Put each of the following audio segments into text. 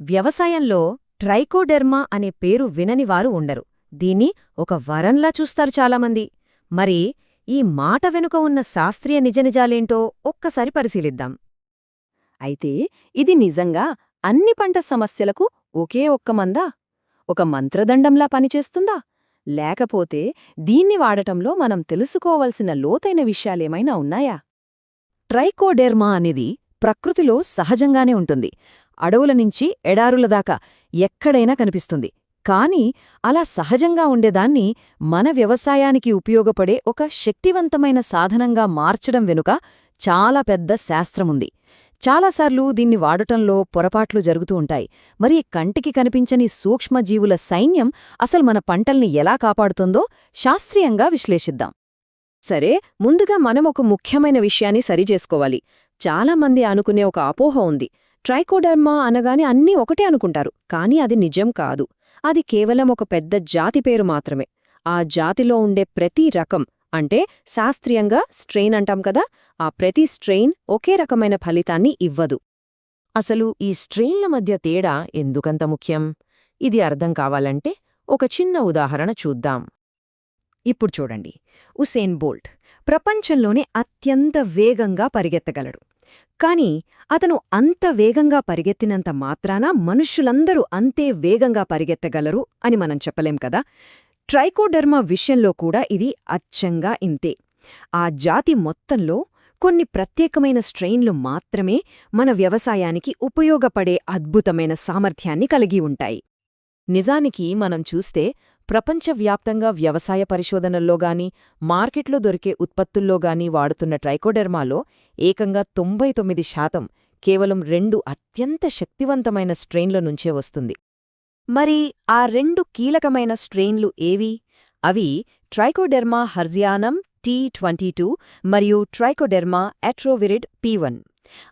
వ్యవసాయంలో ట్రైకోడెర్మా అనే పేరు విననివారు ఉండరు. దీన్ని ఒక వరంలా చూస్తారు చాలామంది. మరి ఈ మాట వెనుక ఉన్న శాస్త్రీయ నిజనిజాలేంటో ఒక్కసారి పరిశీలిద్దాం. అయితే ఇది నిజంగా అన్ని పంట సమస్యలకు ఒకే ఒక్క మందా? ఒక మంత్రదండంలా పనిచేస్తుందా? లేకపోతే దీన్ని వాడటంలో మనం తెలుసుకోవలసిన లోతైన విషయాలేమైనా ఉన్నాయా? ట్రైకోడెర్మా అనేది ప్రకృతిలో సహజంగానే ఉంటుంది. అడవుల నుంచి ఎడారుల దాకా ఎక్కడైనా కనిపిస్తుంది. కాని అలా సహజంగా ఉండేదాన్ని మన వ్యవసాయానికి ఉపయోగపడే ఒక శక్తివంతమైన సాధనంగా మార్చడం వెనుక చాలా పెద్ద శాస్త్రముంది. చాలాసార్లు దీన్ని వాడటంలో పొరపాట్లు జరుగుతూ ఉంటాయి. మరి కంటికి కనిపించని సూక్ష్మజీవుల సైన్యం అసలు మన పంటల్ని ఎలా కాపాడుతుందో శాస్త్రీయంగా విశ్లేషిద్దాం. సరే ముందుగా మనం ఒక ముఖ్యమైన విషయాన్ని సరిచేసుకోవాలి. చాలామంది అనుకునే ఒక అపోహ ఉంది. ట్రైకోడర్మా అనగానే అన్నీ ఒకటే అనుకుంటారు కానీ అది నిజం కాదు. అది కేవలం ఒక పెద్ద జాతి పేరు మాత్రమే. ఆ జాతిలో ఉండే ప్రతి రకం అంటే శాస్త్రీయంగా స్ట్రెయిన్ అంటాం కదా ఆ ప్రతి స్ట్రెయిన్ ఒకే రకమైన ఫలితాన్ని ఇవ్వదు. అసలు ఈ స్ట్రెయిన్ల మధ్య తేడా ఎందుకంత ముఖ్యం? ఇది అర్థం కావాలంటే ఒక చిన్న ఉదాహరణ చూద్దాం. ఇప్పుడు చూడండి. ఉసేన్ బోల్ట్ ప్రపంచంలోనే అత్యంత వేగంగా పరిగెత్తగలడు. కాని అతను అంత వేగంగా పరిగెత్తినంత మాత్రాన మనుష్యులందరూ అంతే వేగంగా పరిగెత్తగలరు అని మనం చెప్పలేం కదా. ట్రైకోడర్మా విషయంలో కూడా ఇది అచ్చంగా ఇంతే. ఆ జాతి మొత్తంలో కొన్ని ప్రత్యేకమైన స్ట్రెయిన్లు మాత్రమే మన వ్యవసాయానికి ఉపయోగపడే అద్భుతమైన సామర్థ్యాన్ని కలిగి ఉంటాయి. నిజానికి మనం చూస్తే ప్రపంచవ్యాప్తంగా వ్యవసాయ పరిశోధనల్లో గాని మార్కెట్లో దొరికే ఉత్పత్తుల్లో గాని వాడుతున్న ట్రైకోడెర్మాలో ఏకంగా తొంభై తొమ్మిది శాతం కేవలం రెండు అత్యంత శక్తివంతమైన స్ట్రెయిన్ల నుంచే వస్తుంది. మరి ఆ రెండు కీలకమైన స్ట్రెయిన్లు ఏవి? అవి Trichoderma harzianum T twenty two మరియు ట్రైకోడెర్మా అట్రోవిరిడ్ పీ వన్.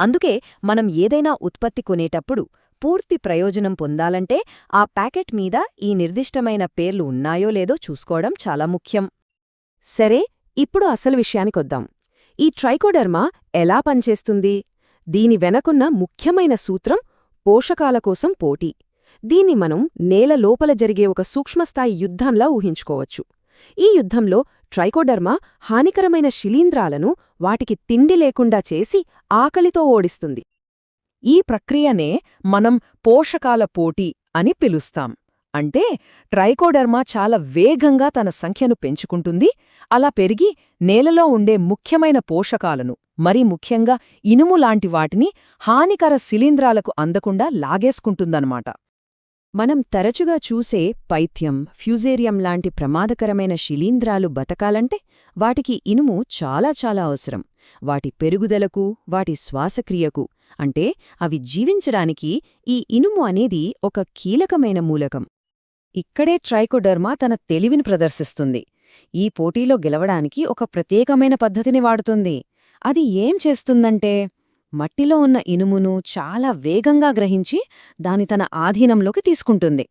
అందుకే మనం ఏదైనా ఉత్పత్తి కొనేటప్పుడు పూర్తి ప్రయోజనం పొందాలంటే ఆ ప్యాకెట్ మీద ఈ నిర్దిష్టమైన పేర్లు ఉన్నాయో లేదో చూసుకోవడం చాలా ముఖ్యం. సరే ఇప్పుడు అసలు విషయానికొద్దాం ఈ ట్రైకోడర్మా ఎలా పనిచేస్తుంది? దీని వెనకున్న ముఖ్యమైన సూత్రం పోషకాల కోసం పోటీ. దీన్ని మనం నేల లోపల జరిగే ఒక సూక్ష్మస్థాయి యుద్ధంలా ఊహించుకోవచ్చు. ఈ యుద్ధంలో ట్రైకోడర్మా హానికరమైన శిలీంధ్రాలను వాటికి తిండి లేకుండా చేసి ఆకలితో ఓడిస్తుంది. ఈ ప్రక్రియనే మనం పోషకాల పోటీ అని పిలుస్తాం. అంటే ట్రైకోడర్మా చాలా వేగంగా తన సంఖ్యను పెంచుకుంటుంది అలా పెరిగి నేలలో ఉండే ముఖ్యమైన పోషకాలను మరీ ముఖ్యంగా ఇనుము లాంటి వాటిని హానికర శిలీంధ్రాలకు అందకుండా లాగేసుకుంటుందన్నమాట. మనం తరచుగా చూసే పైత్యం ఫ్యూజేరియం లాంటి ప్రమాదకరమైన శిలీంధ్రాలు బతకాలంటే వాటికి ఇనుము చాలా చాలా అవసరం. వాటి పెరుగుదలకు వాటి శ్వాసక్రియకు అంటే అవి జీవించడానికి ఈ ఇనుము అనేది ఒక కీలకమైన మూలకం. ఇక్కడే ట్రైకోడర్మా తన తెలివిని ప్రదర్శిస్తుంది. ఈ పోటీలో గెలవడానికి ఒక ప్రత్యేకమైన పద్ధతిని వాడుతుంది. అది ఏం చేస్తుందంటే మట్టిలో ఉన్న ఇనుమును చాలా వేగంగా గ్రహించి దాని తన ఆధీనంలోకి తీసుకుంటుంది.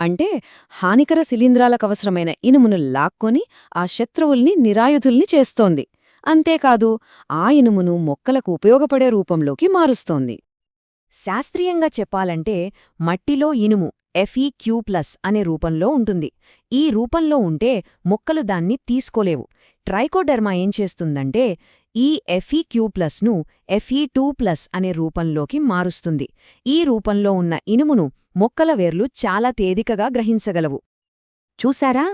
అంటే హానికర శిలీంధ్రాలకవసరమైన ఇనుమును లాక్కొని ఆ శత్రువుల్ని నిరాయుధుల్ని చేస్తోంది. అంతేకాదు ఆ ఇనుమును మొక్కలకు ఉపయోగపడే రూపంలోకి మారుస్తోంది. శాస్త్రీయంగా చెప్పాలంటే మట్టిలో ఇనుము ఎఫ్ఈక్యూ ప్లస్ అనే రూపంలో ఉంటుంది. ఈ రూపంలో ఉంటే మొక్కలు దాన్ని తీసుకోలేవు. ట్రైకోడర్మా ఏం చేస్తుందంటే ఈ ఎఫ్ఈక్యూ ప్లస్ను ఎఫ్ఈ టూ ప్లస్ అనే రూపంలోకి మారుస్తుంది. ఈ రూపంలో ఉన్న ఇనుమును మొక్కల వేర్లు చాలా తేదికగా గ్రహించగలవు. చూశారా?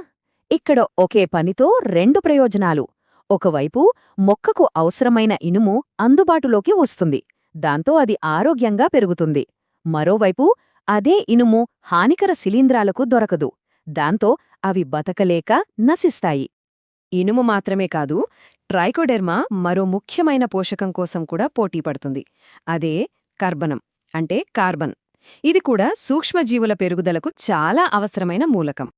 ఇక్కడ ఒకే పనితో రెండు ప్రయోజనాలు. ఒకవైపు మొక్కకు అవసరమైన ఇనుము అందుబాటులోకి వస్తుంది. దాంతో అది ఆరోగ్యంగా పెరుగుతుంది. మరోవైపు అదే ఇనుము హానికర శిలీంధ్రాలకు దొరకదు. దాంతో అవి బతకలేక నశిస్తాయి. ఇనుము మాత్రమే కాదు ట్రైకోడెర్మా మరో ముఖ్యమైన పోషకం కోసం కూడా పోటీపడుతుంది అదే కర్బనం అంటే కార్బన్. ఇది కూడా సూక్ష్మజీవుల పెరుగుదలకు చాలా అవసరమైన మూలకం.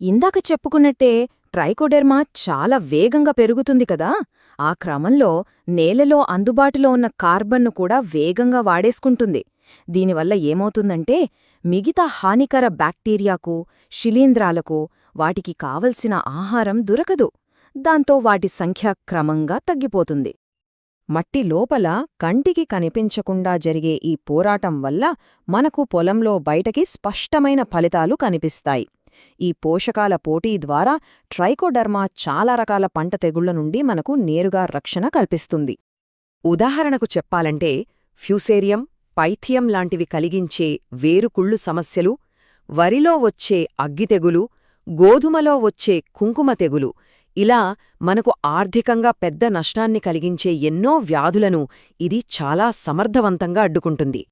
ఇందాక చెప్పుకున్నట్టే ట్రైకోడెర్మా చాలా వేగంగా పెరుగుతుంది కదా? ఆ క్రమంలో నేలలో అందుబాటులో ఉన్న కార్బన్ను కూడా వేగంగా వాడేసుకుంటుంది. దీనివల్ల ఏమవుతుందంటే మిగతా హానికర బ్యాక్టీరియాకు శిలీంధ్రాలకు వాటికి కావలసిన ఆహారం దొరకదు. దాంతో వాటి సంఖ్య క్రమంగా తగ్గిపోతుంది. మట్టి లోపల కంటికి కనిపించకుండా జరిగే ఈ పోరాటం వల్ల మనకు పొలంలో బయటకి స్పష్టమైన ఫలితాలు కనిపిస్తాయి. ఈ పోషకాల పోటీ ద్వారా ట్రైకోడర్మా చాలా రకాల పంట తెగుళ్ళ నుండి మనకు నేరుగా రక్షణ కల్పిస్తుంది. ఉదాహరణకు చెప్పాలంటే ఫ్యూసేరియం పైథియం లాంటివి కలిగించే వేరుకుళ్ళు సమస్యలు వరిలో వచ్చే అగ్గితెగులు గోధుమలో వచ్చే కుంకుమ తెగులు. ఇలా మనకు ఆర్థికంగా పెద్ద నష్టాన్ని కలిగించే ఎన్నో వ్యాధులను ఇది చాలా సమర్థవంతంగా అడ్డుకుంటుంది.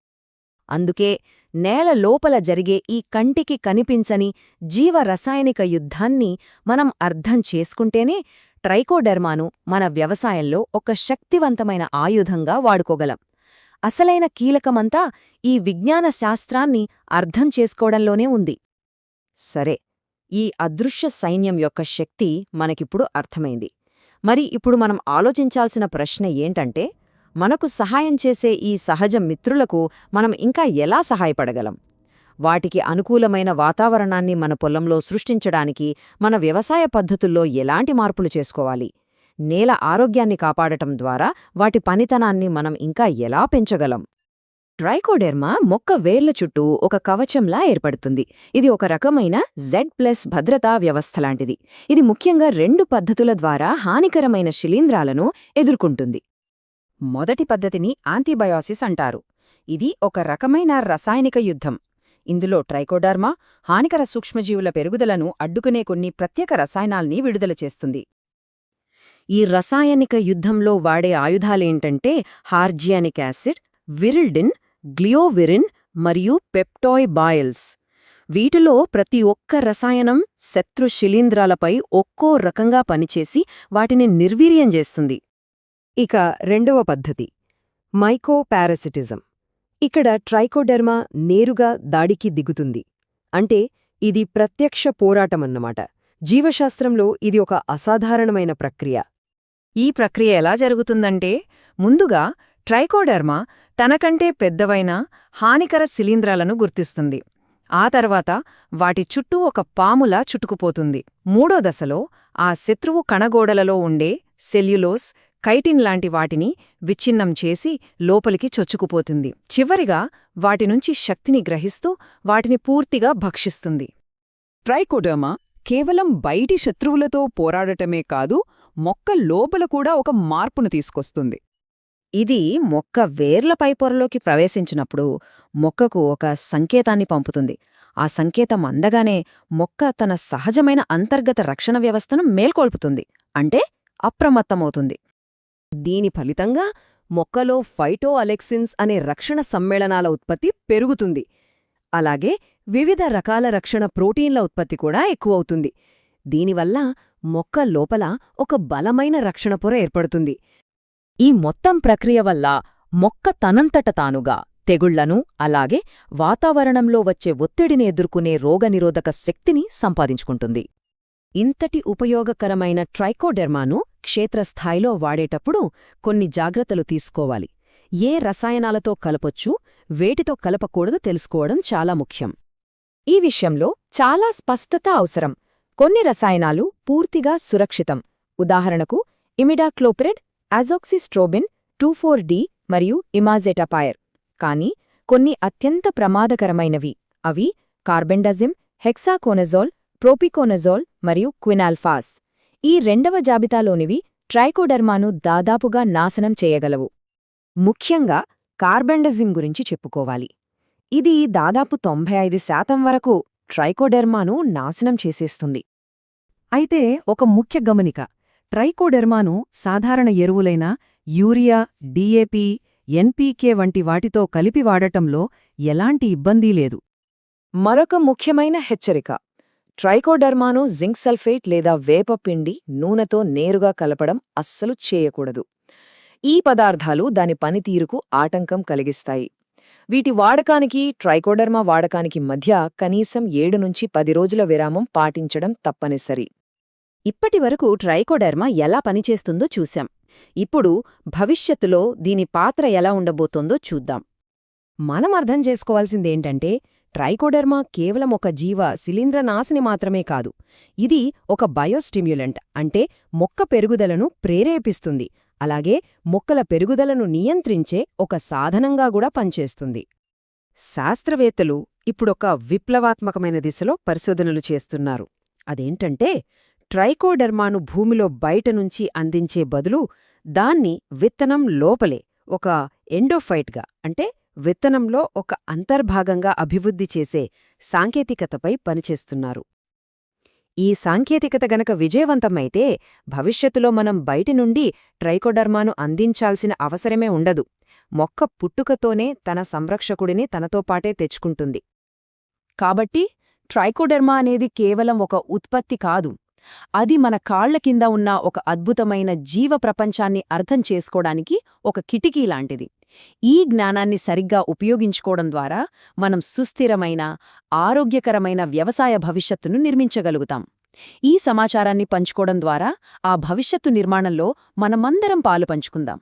అందుకే నేల లోపల జరిగే ఈ కంటికి కనిపించని జీవరసాయనిక యుద్ధాన్ని మనం అర్థం చేసుకుంటేనే ట్రైకోడెర్మాను మన వ్యవసాయంలో ఒక శక్తివంతమైన ఆయుధంగా వాడుకోగలం. అసలైన కీలకమంతా ఈ విజ్ఞాన శాస్త్రాన్ని అర్థం చేసుకోవడంలోనే ఉంది. సరే ఈ అదృశ్య సైన్యం యొక్క శక్తి మనకిప్పుడు అర్థమైంది. మరి ఇప్పుడు మనం ఆలోచించాల్సిన ప్రశ్న ఏంటంటే మనకు సహాయం చేసే ఈ సహజ మిత్రులకు మనం ఇంకా ఎలా సహాయపడగలం? వాటికి అనుకూలమైన వాతావరణాన్ని మన పొలంలో సృష్టించడానికి మన వ్యవసాయ పద్ధతుల్లో ఎలాంటి మార్పులు చేసుకోవాలి? నేల ఆరోగ్యాన్ని కాపాడటం ద్వారా వాటి పనితనాన్ని మనం ఇంకా ఎలా పెంచగలం? ట్రైకోడెర్మా మొక్క వేర్ల చుట్టూ ఒక కవచంలా ఏర్పడుతుంది. ఇది ఒక రకమైన జెడ్ ప్లస్ భద్రతా వ్యవస్థ లాంటిది ఇది ముఖ్యంగా రెండు పద్ధతుల ద్వారా హానికరమైన శిలీంధ్రాలను ఎదుర్కొంటుంది. మొదటి పద్ధతిని యాంటీబయాసిస్ అంటారు. ఇది ఒక రకమైన రసాయనిక యుద్ధం. ఇందులో ట్రైకోడర్మా హానికర సూక్ష్మజీవుల పెరుగుదలను అడ్డుకునే కొన్ని ప్రత్యేక రసాయనాల్ని విడుదల చేస్తుంది. ఈ రసాయనిక యుద్ధంలో వాడే ఆయుధాలేంటంటే హార్జియానిక్ యాసిడ్ విరిల్డిన్ గ్లియోవిరిన్ మరియు పెప్టాయ్ బాయిల్స్. వీటిలో ప్రతి ఒక్క రసాయనం శత్రు శిలీంధ్రాలపై ఒక్కో రకంగా పనిచేసి వాటిని నిర్వీర్యం చేస్తుంది. ఇక రెండవ పద్ధతి మైకోపారసిటిజం. ఇక్కడ ట్రైకోడెర్మా నేరుగా దాడికి దిగుతుంది. అంటే ఇది ప్రత్యక్ష పోరాటమన్నమాట. జీవశాస్త్రంలో ఇది ఒక అసాధారణమైన ప్రక్రియ. ఈ ప్రక్రియ ఎలా జరుగుతుందంటే ముందుగా ట్రైకోడర్మా తనకంటే పెద్దవైన హానికర శిలీంధ్రాలను గుర్తిస్తుంది. ఆ తర్వాత వాటి చుట్టూ ఒక పాములా చుట్టుకుపోతుంది. మూడో దశలో ఆ శత్రువు కణగోడలలో ఉండే సెల్యులోస్ కైటిన్ లాంటి వాటిని విచ్ఛిన్నం చేసి లోపలికి చొచ్చుకుపోతుంది. చివరిగా వాటినుంచి శక్తిని గ్రహిస్తూ వాటిని పూర్తిగా భక్షిస్తుంది. ట్రైకోడర్మా కేవలం బయటి శత్రువులతో పోరాడటమే కాదు మొక్క లోపల కూడా ఒక మార్పును తీసుకొస్తుంది. ఇది మొక్క వేర్ల పైపొరలోకి ప్రవేశించినప్పుడు మొక్కకు ఒక సంకేతాన్ని పంపుతుంది. ఆ సంకేతం అందగానే మొక్క తన సహజమైన అంతర్గత రక్షణ వ్యవస్థను మేల్కొల్పుతుంది అంటే అప్రమత్తమవుతుంది. దీని ఫలితంగా మొక్కలో ఫైటో అలెక్సిన్స్ అనే రక్షణ సమ్మేళనాల ఉత్పత్తి పెరుగుతుంది. అలాగే వివిధ రకాల రక్షణ ప్రోటీన్ల ఉత్పత్తి కూడా ఎక్కువవుతుంది. దీనివల్ల మొక్క లోపల ఒక బలమైన రక్షణ పొర ఏర్పడుతుంది. ఈ మొత్తం ప్రక్రియ వల్ల మొక్క తనంతట తానుగా తెగుళ్ళను అలాగే వాతావరణంలో వచ్చే ఒత్తిడిని ఎదుర్కొనే రోగనిరోధక శక్తిని సంపాదించుకుంటుంది. ఇంతటి ఉపయోగకరమైన ట్రైకోడెర్మాను క్షేత్రస్థాయిలో వాడేటప్పుడు కొన్ని జాగ్రత్తలు తీసుకోవాలి. ఏ రసాయనాలతో కలపొచ్చు వేటితో కలపకూడదు తెలుసుకోవడం చాలా ముఖ్యం. ఈ విషయంలో చాలా స్పష్టత అవసరం. కొన్ని రసాయనాలు పూర్తిగా సురక్షితం. ఉదాహరణకు imidacloprid azoxystrobin two four D మరియు ఇమాజెటపాయర్ కానీ కొన్ని అత్యంత ప్రమాదకరమైనవి. అవి కార్బెండజిమ్ హెక్సాకోనజోల్ ప్రోపికోనజోల్ మరియు క్వినాల్ఫాస్. ఈ రెండవ జాబితాలోనివి ట్రైకోడర్మాను దాదాపుగా నాశనం చేయగలవు. ముఖ్యంగా కార్బెండజిమ్ గురించి చెప్పుకోవాలి. ఇది దాదాపు తొంభై ఐదు శాతం వరకు ట్రైకోడెర్మాను నాశనం చేసేస్తుంది. అయితే ఒక ముఖ్య గమనిక. ట్రైకోడెర్మాను సాధారణ ఎరువులైన యూరియా డిఏపి ఎన్పీకే వంటి వాటితో కలిపి వాడటంలో ఎలాంటి ఇబ్బందీ లేదు. మరొక ముఖ్యమైన హెచ్చరిక. ట్రైకోడర్మాను జింక్ సల్ఫేట్ లేదా వేప పిండి నూనెతో నేరుగా కలపడం అస్సలు చేయకూడదు. ఈ పదార్థాలు దాని పనితీరుకు ఆటంకం కలిగిస్తాయి. వీటి వాడకానికి ట్రైకోడర్మా వాడకానికి మధ్య కనీసం ఏడు నుంచి పది రోజుల విరామం పాటించడం తప్పనిసరి. ఇప్పటివరకు ట్రైకోడెర్మా ఎలా పనిచేస్తుందో చూశాం. ఇప్పుడు భవిష్యత్తులో దీని పాత్ర ఎలా ఉండబోతోందో చూద్దాం. మనం అర్థం చేసుకోవాల్సిందేంటంటే ట్రైకోడెర్మా కేవలం ఒక జీవ శిలీంద్రనాశిని మాత్రమే కాదు ఇది ఒక బయోస్టిమ్యులెంట్ అంటే మొక్క పెరుగుదలను ప్రేరేపిస్తుంది అలాగే మొక్కల పెరుగుదలను నియంత్రించే ఒక సాధనంగా కూడా పనిచేస్తుంది. శాస్త్రవేత్తలు ఇప్పుడొక విప్లవాత్మకమైన దిశలో పరిశోధనలు చేస్తున్నారు. అదేంటంటే ట్రైకోడెర్మాను భూమిలో బయటనుంచి అందించే బదులు దాన్ని విత్తనం లోపలే ఒక ఎండోఫైట్గా అంటే విత్తనంలో ఒక అంతర్భాగంగా అభివృద్ధి చేసే సాంకేతికతపై పనిచేస్తున్నారు. ఈ సాంకేతికత గనక విజయవంతమైతే భవిష్యత్తులో మనం బయటి నుండి ట్రైకోడర్మాను అందించాల్సిన అవసరమే ఉండదు. మొక్క పుట్టుకతోనే తన సంరక్షకుడిని తనతో పాటే తెచ్చుకుంటుంది. కాబట్టి ట్రైకోడెర్మా అనేది కేవలం ఒక ఉత్పత్తి కాదు. అది మన కాళ్ళ కింద ఉన్న ఒక అద్భుతమైన జీవ ప్రపంచాన్ని అర్థం చేసుకోవడానికి ఒక కిటికీ లాంటిది. ఈ జ్ఞానాన్ని సరిగ్గా ఉపయోగించుకోవడం ద్వారా మనం సుస్థిరమైన ఆరోగ్యకరమైన వ్యవసాయ భవిష్యత్తును నిర్మించగలుగుతాం. ఈ సమాచారాన్ని పంచుకోవడం ద్వారా ఆ భవిష్యత్తు నిర్మాణంలో మనమందరం పాలు పంచుకుందాం.